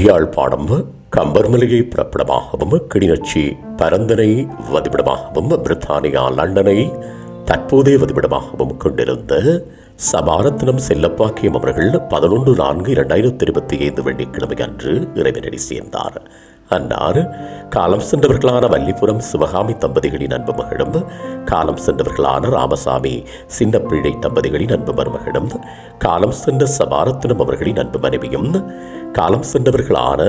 யாழ்ப்பாணம் கம்பர்மலையை பிறப்பிடமாகவும் கிளிநொச்சி பரந்தனை வதிவிடமாகவும் பிரித்தானியா லண்டனை தற்போதைய வதிவிடமாகவும் கொண்டிருந்த சபாரத்னம் செல்லப்பாக்கியம் அவர்கள் பதினொன்று நான்கு இரண்டாயிரத்தி இருபத்தி ஐந்து வெள்ளிக்கிழமை அன்று இறைவனடி சேர்ந்தார். அன்னார் காலம் சென்றவர்களான வல்லிபுரம் சிவகாமி தம்பதிகளின் அன்பு மகளும் காலம் சென்றவர்களான ராமசாமி சின்னப்பிள்ளை தம்பதிகளின் அன்பு மருமகளும் காலம் சென்ற சபாரத்னம் அவர்களின் அன்பு மனைவியும் காலம் சென்றவர்களான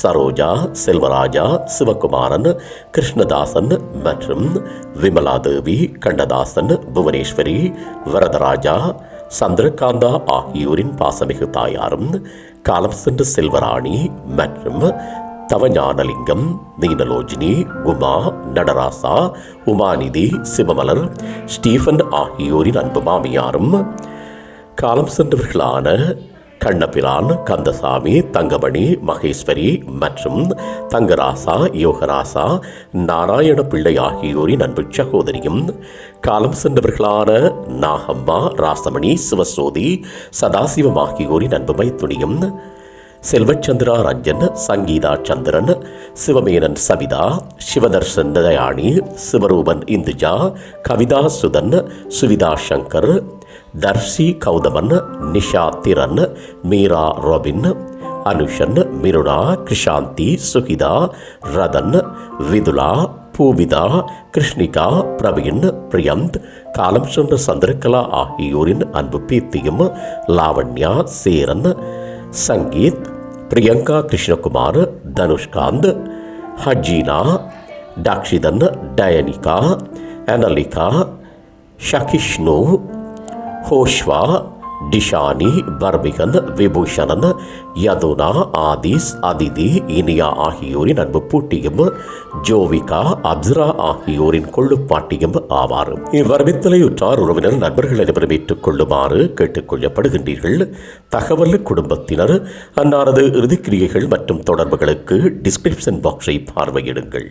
சரோஜா செல்வராஜா சிவகுமாரன் கிருஷ்ணதாசன் மற்றும் விமலாதேவி கண்ணதாசன் புவனேஸ்வரி வரதராஜா சந்திரகாந்தா ஆகியோரின் பாசமிகு தாயாரும் காலம் சென்ற செல்வராணி மற்றும் தவஞானலிங்கம் நீனலோஜினி உமா நடராசா உமாநிதி சிவமலர் ஸ்டீஃபன் ஆகியோரின் அன்பு மாமியாரும் காலம் சென்றவர்களான கண்ணபிரான் கந்தசாமி தங்கமணி மகேஸ்வரி மற்றும் தங்கராசா யோகராசா நாராயண பிள்ளை ஆகியோரின் அன்பு சகோதரியும் காலம் சென்றவர்களான நாகம்மா ராசமணி சிவசோதி சதாசிவம் ஆகியோரின் அன்பு மைத்துணியும் செல்வச்சந்திரா ரஞ்சன் சங்கீதா சந்திரன் சிவமேனன் சவிதா சிவதர்ஷன் தயாணி சிவரூபன் இந்துஜா கவிதா சுதன் சுவிதா சங்கர் தர்ஷி கௌதமன் நிஷா திரன் மீரா ரோபின் அனுஷன் மிருணா கிருஷாந்தி சுகிதா ரதன் விதுலா பூவிதா கிருஷ்ணிகா பிரவீன் பிரியந்த் காலம் சென்ற சந்திரகலா ஆகியோரின் அன்பு பீத்தியும் லாவண்யா சேரன் சங்கீத் பிரியங்கா கிருஷ்ணகுமார் தனுஷ்காந்த் ஹஜீனா டாக்ஷிதன் டயனிகா அனலிகா ஷகிஷ்ணு ஹோஷ்வா டிஷானி பர்மிகன் விபூஷணன் யதுனா ஆதிஸ் அதிதி இனியா ஆகியோரின் அன்பு பூட்டியும் ஜோவிகா அப்சரா ஆகியோரின் கொள்ளுப்பாட்டியும் ஆவார். இவ்வரவித்தலையுற்றார் உறவினர் நண்பர்கள் அனைவரும் ஏற்றுக் கொள்ளுமாறு கேட்டுக்கொள்ளப்படுகின்றீர்கள் தகவல் குடும்பத்தினர் அன்னாரது இறுதிக்கிரியைகள் மற்றும் தொடர்புகளுக்கு டிஸ்கிரிப்ஷன் பாக்ஸை பார்வையிடுங்கள்.